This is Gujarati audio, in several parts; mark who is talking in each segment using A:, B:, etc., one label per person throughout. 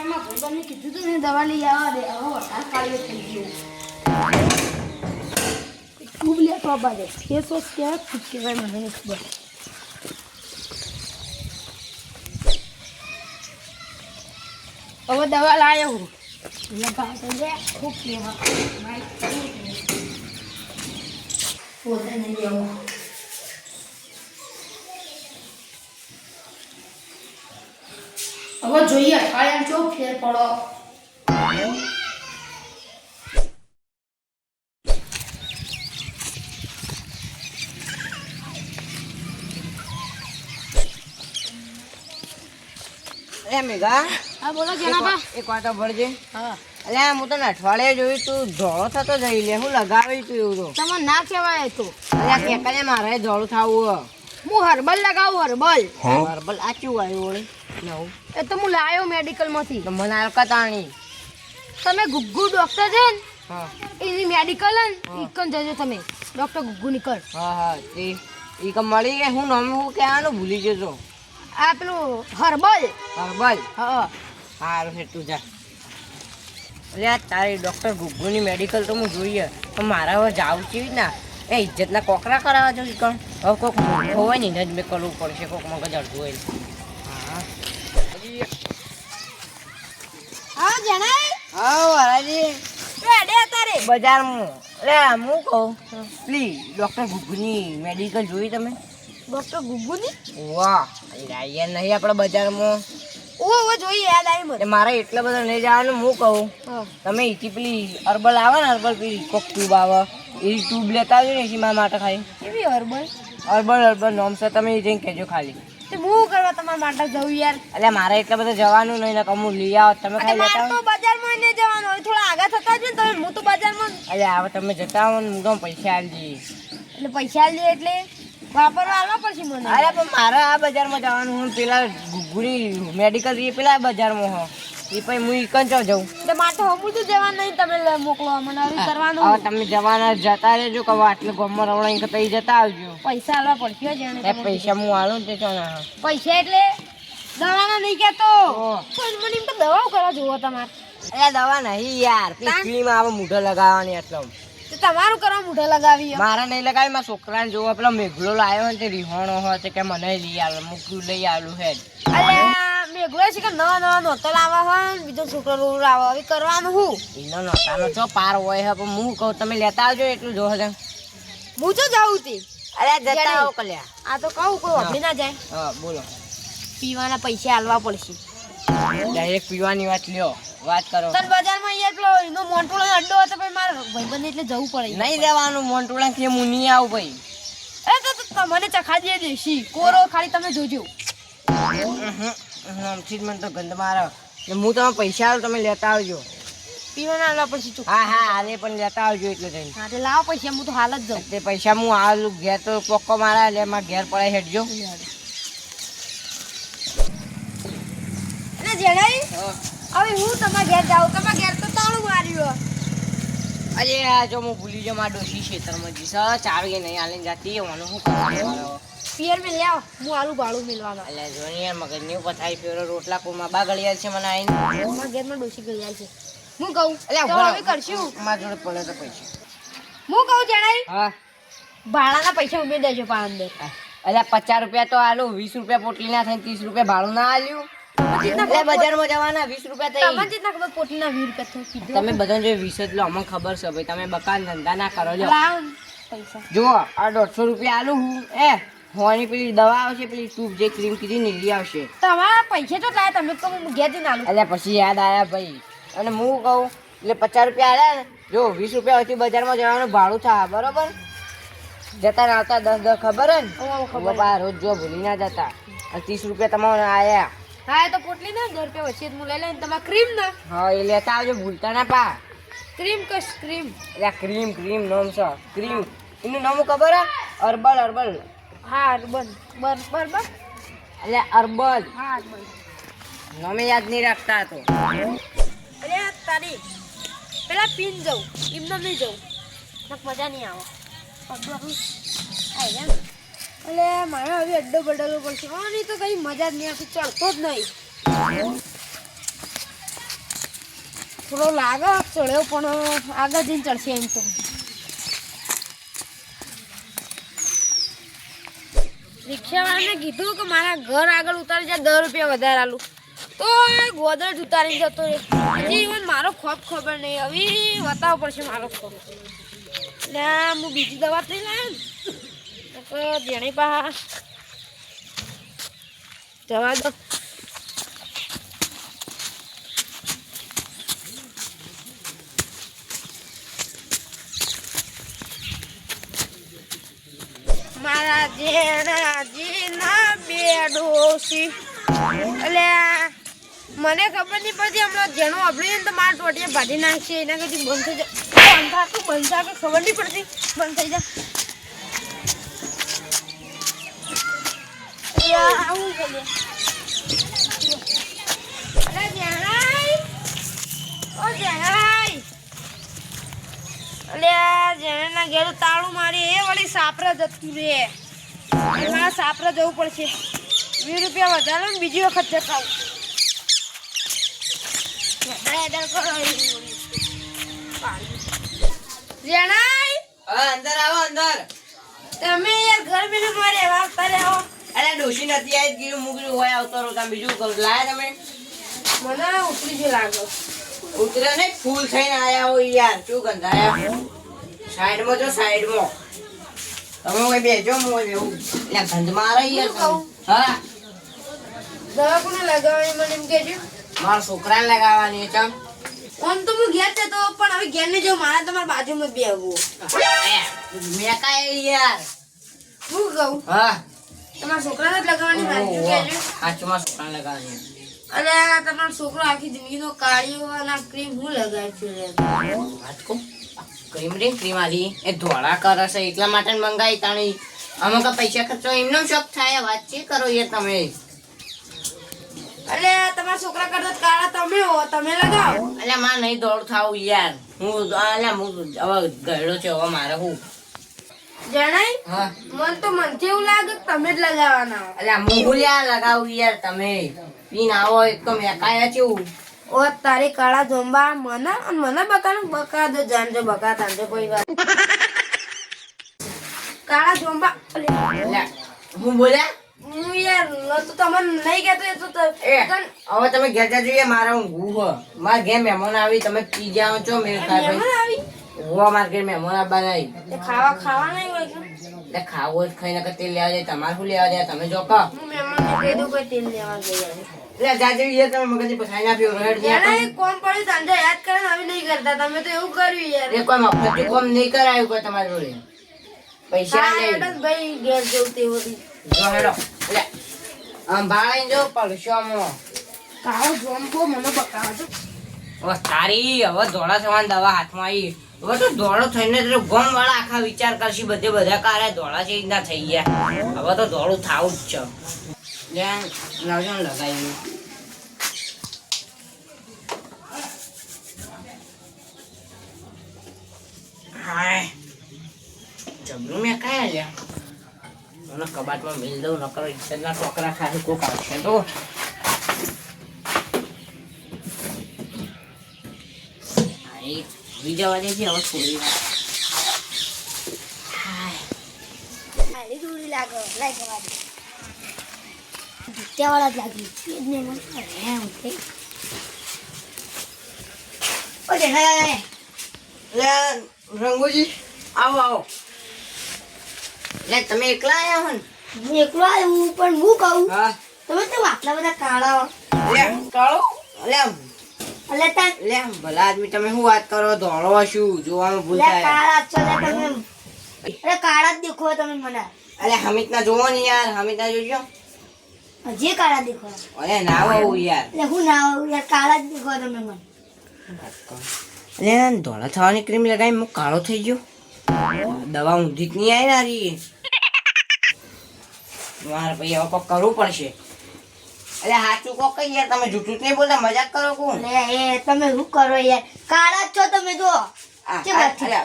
A: ટાઈમમાં ભાઈબંધને કીધું તું ને, દવા લઈ આવવા દે. હવે વરસાદ પાડ્યો થઈ ગયો. ટ્યુબ લેતો બાજે ફેસ વોશ કહેવાય ખુદ કહેવાય મને ખબર. હવે દવા લાવ્યો હું. લે ખૂબ કહેવા ભાઈ પોતે નહીં લેવો. હવે જોઈએ અઠવાડિયામાં ચો ફેર પડો.
B: અરે મેઘા.
A: હા બોલો જનાબા.
B: એક વાતો ભરજે.
A: હા.
B: અલ્યા હું તને અઠવાડિયે જોયું તું ધોળો થતો જઈ લે હું લગાવી તું એવું તો.
A: તમને ના કહેવાય તો.
B: અલ્યા કેકાને મારે ધોળું થાવું
A: હું હર્બલ લગાવું હર્બલ.
B: હર્બલ આચું આવ્યું નવું.
A: એ તો હું લાયો મેડિકલમાંથી.
B: તો મને આ તાણી
A: તમે ગુગ્ગુ ડોક્ટર છે ને?
B: હા.
A: એની મેડિકલ ને? ઈકન જજો તમે. ડોક્ટર ગુગ્ગુ નીકળ.
B: હા હા. તે ઈ મળી ગયા હું નામ હું કહેવાનું ભૂલી જજો.
A: આ પેલું હર્બલ.
B: હર્બલ?
A: હા.
B: સારું છે તું જા અલ્યા તારી ડૉક્ટર ગુગ્ગુની મેડિકલ તો હું જોઈએ. તો મારા હવે જાવું છે ના એ ઇજ્જતના કોકરા કરાવવા જોઈએ કણ? હવે કોઈક હોય ને જ મેં કરવું પડશે. કોઈક મગજ અડધું હોય. હા
A: જણાય.
B: હા વરાજી
A: રેડે તારે
B: બજારમાં. અરે હું કહું પ્લીઝ ડૉક્ટર ગુગુની મેડિકલ જોઈ તમે?
A: ડોક્ટર ગુગુની?
B: વાહ યાર નહીં આપણે બજારમાં.
A: ઓ ઓ જોઈ યાદ આવી મને.
B: મારે એટલા બધા નહીં જવાનું હું કહું. તમે ઈથી પેલી હર્બલ આવે ને હર્બલ પેલી કોક ટ્યુબ આવે એ ટ્યુબ લેતા આવજો ને એથી મારા માટે ખાઈ.
A: કેવી હર્બલ?
B: હર્બલ હર્બલ નોમ છે તમે એ જઈને કહેજો ખાલી.
A: તે હું કરવા તમારા માટે જવું યાર?
B: એટલે મારે એટલે બધા જવાનું નહીં ને કમું લઈ આવો તમે
A: મારે
B: લેતા
A: તો બજારમાં નહીં જવાનું હોય થોડા આગળ થતા જ ને તમે હું તો બજારમાં
B: અરે હવે તમે જતા હો ને હું પૈસા આલજી
A: એટલે પૈસા આલજી એટલે વાપરવા આવવા પડશે મને.
B: અરે પણ મારે આ બજારમાં જવાનું હું પેલા ગુગ્ગુની મેડિકલ પેલા બજારમાં હો. એ પછી હું ઈકન ચો જઉં?
A: એટલે માટે હમું તો જવાનું નહીં તમે મોકલો મને હવે કરવાનું
B: હવે તમે જવાના જતા રહેજો કે આટલે ગમમાં જતા આવજો.
A: પૈસા આલવા પડશે જાણે
B: પૈસા હું આલું ને તે ચો
A: પૈસા એટલે દવાના નહીં કેતો પણ મને એમ તો દવાઓ કરવા જોવો તમારે.
B: અરે દવા નહીં યાર પેલી આવે મૂઢો લગાવવાની એટલે
A: તમારું કરવા મોઢે લગાવી
B: મારા નહીં લગાવી મારા છોકરાને જોવા પેલો મેઘલો લાવ્યો ને તે રિહોણો હોય કે મને લઈ આવ મૂક્યું લઈ આવેલું હે
A: અલ્યા. મેઘલો છે કે નવા નવા નોતો લાવવા હોય બીજો છોકરો રોડ આવે હવે કરવાનું હું?
B: એનો નોતાનો ચો પાર હોય હે પણ હું કહું તમે લેતા આવજો એટલું જો હજન
A: હું તો જાઉં તી.
B: અરે જતા આવો કલ્યા.
A: આ તો કહું કોઈ વાપરી ના જાય.
B: હા બોલો.
A: પીવાના પૈસા આલવા પડશે.
B: ડાયરેક્ટ પીવાની વાત લ્યો વાત કરો.
A: તન બજારમાં અહીંયા એટલો એનો મોન્ટોળો અડ્ડો હતો પણ મારે ભાઈબંધ એટલે જવું પડે
B: નહીં જવાનું મોન્ટુળા કે હું નહીં આવું ભાઈ.
A: એ તો તો તમને ચખા દે દેશી. કોરો ખાલી તમે જોજો.
B: આમથી જ મને તો ગંધ મારે હું તમે પૈસા આવું તમે લેતા આવજો.
A: પીવાના લાવ પછી ચૂક
B: હા હા હાલે પણ લેતા આવજો એટલે થઈને.
A: હા તે લાવો પૈસા હું તો હાલ જ જાઉં.
B: તે પૈસા હું આવું ઘેર તો પોક્કો મારા એટલે મારા ઘેર પડાય હેડજો.
A: હવે હું તમારા ઘેર જાઉં. તમારા ઘેર તો તાળું માર્યું
B: અરે જો હું ભૂલી જાઉં મારા ડોશી ખેતરમાં હા, ચાવી નહીં આલીને જાતી. હોવાનું શું કરવાનું.
A: પિયર મેં હું આલુ બાળું મિલવાનો.
B: એટલે જો ને યાર મગજની ઉપર થાય ફેરો રોટલા કોમાં બા ગળિયાલ છે મને આવીને
A: મારા ઘેરમાં ડોસી ગળિયા છે. હું કહું
B: એટલે
A: હવે કરશું.
B: મારા જોડે પડે તો પૈસા.
A: હું કહું જણાઈ
B: હા.
A: ભાડાના પૈસા ઉમેરી દેજો પા અંદર.
B: એટલે પચાસ રૂપિયા તો આલુ વીસ રૂપિયા પોટલી ના થાય ત્રીસ રૂપિયા ભાડું ના આલ્યું. બજારમાં જવાના વીસ રૂપિયા થઈ.
A: તમને જેટલા ખબર પોટલીના વીસ રૂપિયા
B: તમે બધા જો વીસ જ લો અમને ખબર છે ભાઈ તમે બકાન ધંધા ના કરો
A: છો પૈસા.
B: જુઓ આ દોઢસો રૂપિયા આલુ હું એ હોવાની પેલી દવા આવશે પેલી સૂપ જે ક્રીમ કીધી ને એ આવશે.
A: તમારા પૈસે તો થાય તમે તો ઘેર જઈને આલું.
B: એટલે પછી યાદ આવ્યા ભાઈ. અને હું કહું એટલે પચાસ રૂપિયા આવ્યા ને જો વીસ રૂપિયા હતી બજારમાં જવાનું ભાડું થાય બરોબર? જતા ને આવતા દસ દસ ખબર ને. બાપા રોજ જો ભૂલી ના જતા. અને ત્રીસ રૂપિયા તમારે આવ્યા
A: હા તો પોટલી ને દસ રૂપિયા વચ્ચે હું લઈ લઈને તમારા ક્રીમ ના.
B: હા એ લેતા આવજો ભૂલતા ના પા.
A: ક્રીમ કશ ક્રીમ
B: એટલે ક્રીમ ક્રીમ નામ છે ક્રીમ એનું નામ ખબર હે? Urban urban.
A: હા બન બર બર બર
B: એટલે અર્બલ
A: હા બન
B: નામે યાદ નહીં રાખતા તો.
A: અરે તારી. પેલા પીન જવું એમને નહીં જવું મજા નહીં આવે. એટલે મારે હવે અડ્ડો બદલવો પડશે. હા નહીં તો કઈ મજા જ નહીં આવતી ચડતો જ નહીં. થોડો લાગે ચડ્યો પણ આગળ જઈને ચડશે એમ તો. રિક્ષાવાળાને કીધું કે મારા ઘર આગળ ઉતારી જાય દસ રૂપિયા વધારે આલું. તો ગોદરેજ ઉતારી જતો રહે હજી ઇવન મારો ખોફ ખબર નહીં. હવે બતાવવો પડશે મારો ખોફ. એટલે હું બીજી દવા થઈ લાવ્યો ને જેણી પા જવા દો. મને ખબર નહીં પડતી, હમણાં જેનો આપણી તો મારા ટોટિયા ભાજી નાખશે એના કદી બંધ થઈ જાય. બંધ થાકે બંધ થાકે ખબર નહીં પડતી. બંધ થઈ જાય. આવું કરીએ અલ્યા જેના ઘેર તાળું મારી, એ વળી સાપરા જતું રે. સાપરા જવું પડશે. વીસ રૂપિયા વધારે ને બીજી વખત
B: જતા અંદર આવો અંદર.
A: તમે યાર ઘર બેઠા મારે રહો.
B: અરે ડોશી નથી આવી ગયું મૂકલું હોય આવતો રહો. તમે બીજું કરું લાયા તમે?
A: મને ઉતરી જ લાગો.
B: ઉતરે ને ફૂલ થઈને આયા હો યાર. શું ગંધાયા? સાઈડમાં જો સાઈડમાં. તમે કોઈ બેજો હું બેહું. એટલે ગંધ મારે યાર
A: શું
B: તમે. હા.
A: દવા કોને લગાવવાની મને એમ કેજો
B: મારા છોકરાને લગાવવાની છે ચમ.
A: આમ તો હું ઘેર તો પણ હવે ઘેર ને જો મારા તમારા બાજુમાં બેહવું.
B: મેં કાંઈ યાર.
A: હું કહું
B: હા.
A: તમારા છોકરાને જ લગાવવાની બાજુ કહેજો.
B: હાચમાં છોકરાને લગાવવાની
A: અરે તમારો છોકરો આખી જિંદગીનો કાળીઓ અને ક્રીમ હું લગાવી છું
B: ક્રીમ રે ક્રીમ આલી એ ધોળા કરે છે એટલા માટે મંગાવી તાણી. અમુક પૈસા ખર્ચો એમનો શોખ થાય વાત છે કરો યાર તમે.
A: અલે તમારા છોકરા કરતા કાળા તમે હો તમે લગાવો.
B: અલે માં નહીં દોડ થાવ યાર. હું અલે હું હવે ગયડો છે હવે મારે હું?
A: જણાય?
B: હા.
A: મન તો મનથી એવું લાગે તમે જ લગાવવાના અલે
B: હું મુહુલિયા લગાવું યાર તમે. પીન આવો એક તો મેકાયા
A: ઓ તારી કાળા જોંબા મને મને બકા બકા દો જાણજો બકા તાંજો કોઈ વાત. કાળા જોંબા
B: હું બોલ્યા?
A: હું યાર ન તો તમને નહીં કહેતો એ તો
B: હવે તમે ઘેર જજો એ મારા હું ગુહ મારા ઘેર મહેમાન આવી તમે પી જાઓ છો મેં ખાય
A: મહેમાન આવી?
B: હોવા માર્કેટ મહેમાન આવવા નહીં
A: તે ખાવા ખાવા નહીં હોય
B: એટલે ખાવું જ ખાઈને કે તેલ લેવા જાય તમારે શું લેવા જાય? તમે જો કહો
A: હું મહેમાનને કહી દઉં કે તેલ લેવા છે.
B: એટલે જાજે તમે મગજ પછાઈ ના પીવો રેડ
A: જણાય કોમ પડ્યું સાંજે યાદ કરે હવે નહીં કરતા. તમે તો એવું કર્યું યાર.
B: એ કોઈ મફત કોમ નહીં કરાયું કોઈ તમારી જોડે પૈસા નહીં
A: ભાઈ ઘેર જવું તે
B: જો હેડો એટલે આમ ભાળીને જો પડશોમાં
A: કાળો જોંબો મને બકાવો
B: હવે તારી હવે ધોળા થવાની દવા હાથમાં આવી. હવે તો ધોળો થઈને ગમ વાળા આખા વિચાર કરશે બધે બધા કારે ધોળા છે ના થઈ ગયા. હવે તો ધોળું થાવું જ છે. લે લાવજો ને લગાવી હાય જબરું મેં કાંઈ લ્યા મને કબાટમાં મિલ દઉં નકર ઇજ્જતના ટોકરા ખાલી કોક આવશે તો આઈ બીજા વાગે છે હવે થોડી વાર હાય
A: આલી દૂરી લાગે, લાઈ જવા દે. ભૂતિયાવાળા જ લાગી. એ જ ને મને અરે હું તે. ઓ જે, હાય, હાય, હાય.
B: લે રંગુજી આવો આવો. લે તમે એકલા આયા હો ને
A: હું એકલો આવ્યો પણ હું કહું
B: હા.
A: તમે તો આટલા બધા કાળા.
B: લે કાળો. લે
A: એટલે તા.
B: લે ભલા આદમી તમે શું વાત કરો? ધોળો શું જોવાનું ભૂલ થાય.
A: કાળા છો લે તમે અરે કાળા જ દેખો તમે મને.
B: અરે હમિત ના જોવો ને યાર હમિત ના જોજો.
A: હજી કાળા દેખો.
B: અરે ના આવું યાર.
A: એટલે હું ના આવું યાર કાળા જ દેખો તમે મને.
B: એટલે ધોળા થવાની ક્રીમ લગાવી હું કાળો થઈ ગયો. દવા ઊંધી જ નહીં આવી નારી મારે ભાઈ હવે કોક કરવું પડશે. એટલે સાચું કોક કઈ યાર તમે જૂઠું જ નહીં બોલતા મજાક કરો કોણ?
A: એ તમે શું કરો યાર? કાળા જ છો તમે જો.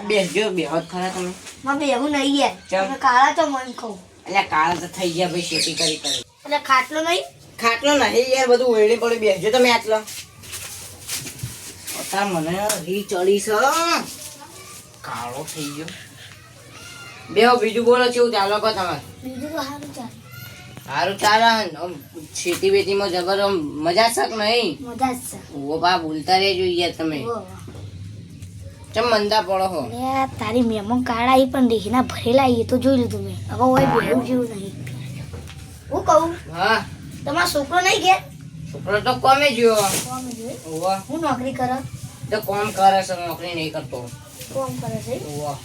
B: બેસજો બેહોત ખરા તમે.
A: મમ્મી એવું નહીં યાર. તમે કાળા છો મને કહું.
B: એટલે કાળા તો થઈ ગયા ભાઈ શેતી કરી કરી.
A: એટલે ખાટલો નહીં?
B: ખાટલો નહીં યાર બધું વેડી પડી બેસજો તમે આટલો. અતા મને રી ચડી છે. કાળો થઈ ગયો. બેહો બીજું બોલો કેવું ચાલો કહો તમે
A: બીજું તો સારું ચાલે.
B: સારું ચાલે ખેતી બેતીમાં જબર મજા શક નહીં?
A: મજા
B: ઓ બા બોલતા રહેજો યાર તમે. ચમ મંદા પડો હો?
A: તારી મેમો કાળા એ પણ રીહના ભરેલા એ તો જોઈ લીધું મેં. હવે હોય બેવું જેવું નહીં. હું કહું?
B: હા.
A: તમારો છોકરો નહીં કે
B: છોકરો તો કોમે ગયો. ઓવા
A: હું નોકરી કરો?
B: તો કોમ કરે છે નોકરી નહીં કરતો.
A: કોમ કરે છે
B: ઓવા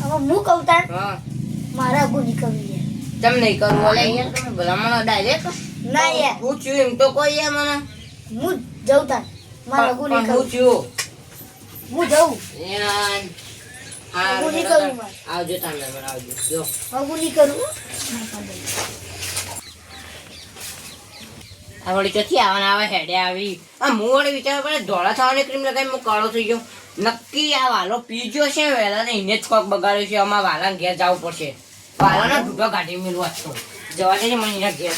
A: હવે હું કહું તાર
B: હા.
A: મારા અગુ નીકળવું છે.
B: તમ નહીં કરવું ઓલે યાર તમે ભલામણ ડાયરેક્ટ
A: ના યાર.
B: હું છું એમ તો કોઈ યાર મને.
A: હું જઉં તાર મારે
B: હું
A: નીકળવું.
B: છું.
A: હું જઉં.
B: યાર
A: નહીં કરું
B: આવજો તમે મને આવજો. જો.
A: હું નીકળવું.
B: આ વળી ક્યાંથી આવવાના આવે હેડે આવી. આ હું વળી વિચાર પડે ધોળા થવાની ક્રીમ લગાવી હું કાળો થઈ ગયો. નક્કી આ વાલો પીજો છે વહેલા ને એને જ કોક બગાડ્યો છે અમારા વાલા ઘેર જવું પડશે. વાલાનો ઢૂંઢો કાઢી મેળવા તો. જવા દે મને એના ઘેર?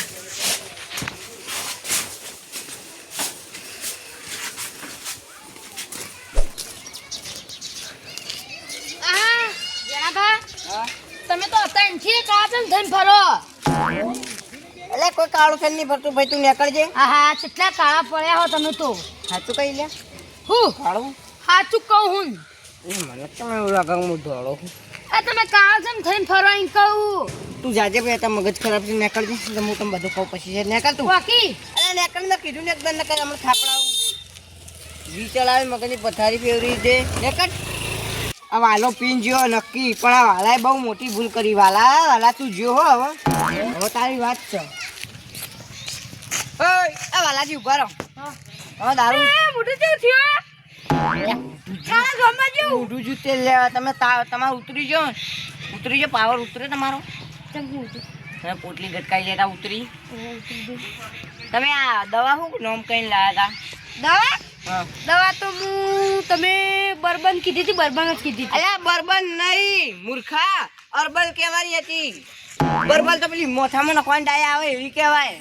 A: તમે તો હતા એનથી કાચમ થઈને ફરો.
B: એટલે કોઈ કાળું ફેન નહીં ભરતું ભાઈ તું નીકળજે.
A: હા હા કેટલા કાળા પડ્યા હો તમે તો.
B: સાચું કહી લે.
A: હું?
B: કાળું?
A: સાચું કહું હું.
B: એ મને તમે લાગે હું ધોળો
A: આ તમે કાચમ થઈને ફરવા એમ કહું.
B: તું જાજે ભાઈ તાર મગજ ખરાબ છે નીકળજે. એટલે હું તમને બધું કહું પછી. છે નીકળ તું.
A: બાકી
B: અરે નીકળ મેં કીધું ને એકદમ નીકળ હમણાં થાપડાવું. વી ચડાવે મગજની પથારી ફેરવી દે. નીકળ. આ વાલો પીન જ્યો નક્કી. પણ આ વાલાએ બહુ મોટી ભૂલ કરી. વાલા વાલા તું જ્યો હો. હવે તારી વાત છે. આ વાલાજી ઊભા રહો. હા દારૂ.
A: મોટું કેવું થયું
B: જુ તેલ લેવા તમે તમારે ઉતરી જાઓ. ઉતરી જાઓ પાવર ઉતરે તમારો. તમે પોટલી ગટકાઈ લેતા ઉતરી. તમે આ દવા શું નોમ કઈ લાયા હતા દવા?
A: દવા તો હું તમે બરબન કીધી હતી બરબન જ કીધી
B: અલ્યા બરબન નહીં મૂર્ખા. અરબલ કહેવાની હતી. બરબલ તો પેલી મોથામાં નખવાની ડાયા આવે એવી કહેવાય.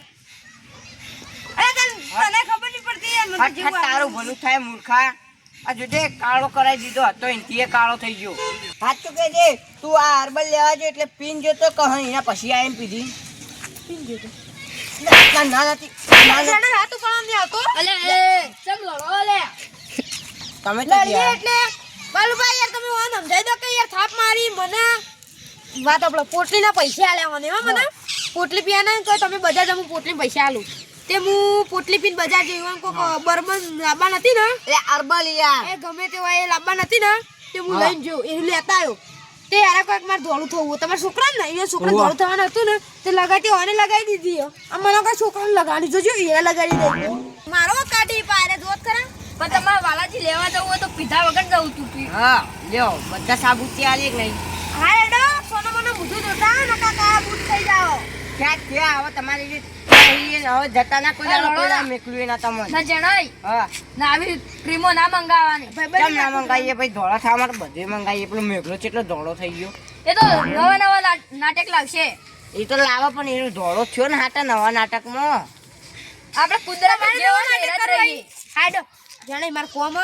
A: તને ખબર નહીં પડતી યાર, મને જેવું
B: તારું ભલું થાય મૂર્ખા. આ જોજે કાળો કરાવી દીધો હતો એનથી એ કાળો થઈ ગયો. સાચું કે જે તું આ હર્બલ લેવા જો એટલે પીન જો તો કહે એના પછી આવીને પીધી. પીન ના નથી ના, ના.
A: જાણે હાથ ઉપાડવા નહીં આવતો. અલે ચમ લડો અલે.
B: તમે તો
A: એટલે. બાલુભાઈ યાર તમે વાન સમજાઈ દો કે યાર થાપ મારી મને. વાત આપણે પોટલીના પૈસા આલ્યા મને હો મને. પોટલી પીવાના ને તો તમે બજાર જમું પોટલી પૈસા આલું. તે હું પોટલી પીન બજાર જઈ એમ કોક બર્બન લાંબા નથી ને?
B: એટલે અરબલ યાર.
A: એ ગમે તેવા એ લાંબા નથી ને? તે હું. લઈને જોઉં એ લેતા આવ્યો તે યાર કોઈક મારે ધોળું થવું તમારા છોકરા ને એ છોકરા. ધોળું થવાનું હતું ને તે લગાડી ઓને લગાવી દીધી આમ મને કોઈ છોકરાને લગાડી જોજો એ લગાડી દે. મારો કાઢી પારે જોત ખરા.
C: પણ તમારે વાલાજી લેવા જવું હોય તો પીધા વગર જવું તું પી.
B: હા લ્યો બધા સાબુતી આલી કે નહીં.
A: હા એડો સોનો મને બુધું જોતા નકા કા બુટ થઈ જાઓ.
B: ક્યાં ક્યાં હવે તમારી ને હવે જતા ના કોઈ દાડો કોઈ
C: ના.
B: મેકલું ના તમને.
C: ના જણાય.
B: હા.
C: ના આવી ક્રીમો ના મંગાવવાની
B: કેમ ના મંગાવીએ ભાઈ ધોળા થવા માટે બધે મંગાવીએ પેલો મેઘલો કેટલો ધોળો થઈ ગયો.
C: એ તો નવા નવા નાટક લાવશે.
B: એ તો લાવો પણ એનો ધોળો થયો ને હાટા નવા નાટકમાં.
C: આપણે કુદરત જેવો ને એરા જ
A: હાડો. જાણે માર કોમ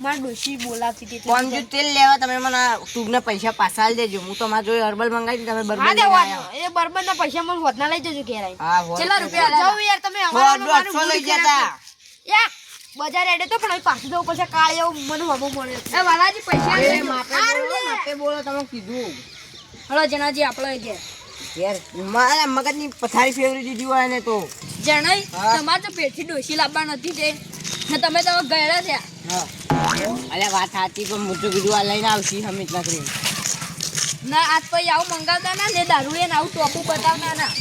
A: માર ડોશી બોલાવતી હતી
B: કોણ જો તેલ લેવા તમે મને ટૂબના પૈસા પાછા આલી દેજો. હું તો મારા જોઈ હર્બલ મંગાવી તમે બરબર
A: હા
B: લઈને
A: એ બરબન ના પૈસા મને વધના લઈ જજો
B: હા વોટ
C: કેટલા રૂપિયા
A: જાવ યાર તમે અમારું
B: લઈ જતા.
A: યા બજાર એડે તો પણ પાછું જવું પછી કાળે એવું મને હમો મળે
C: એ વાલાજી પૈસા લે.
B: માપે બોલો તમે કીધું.
C: હળો જણાજી આપણે ઘેર.
B: યાર મારા મગજની પથારી ફેવરી દીધી હોય ને તો.
C: જણાઈ તમારે તો પેટથી ડોશી લાવવા નથી તે. તમે તો ગયેલા થયા
B: હા. અરે વાત સાચી પણ મોટું બીજું કીધું આ લઈને આવશી હમીત ના
C: ના આજ પછી આવું મંગાવતા ના ને દારૂ એને આવું ટોપું બતાવતા ના.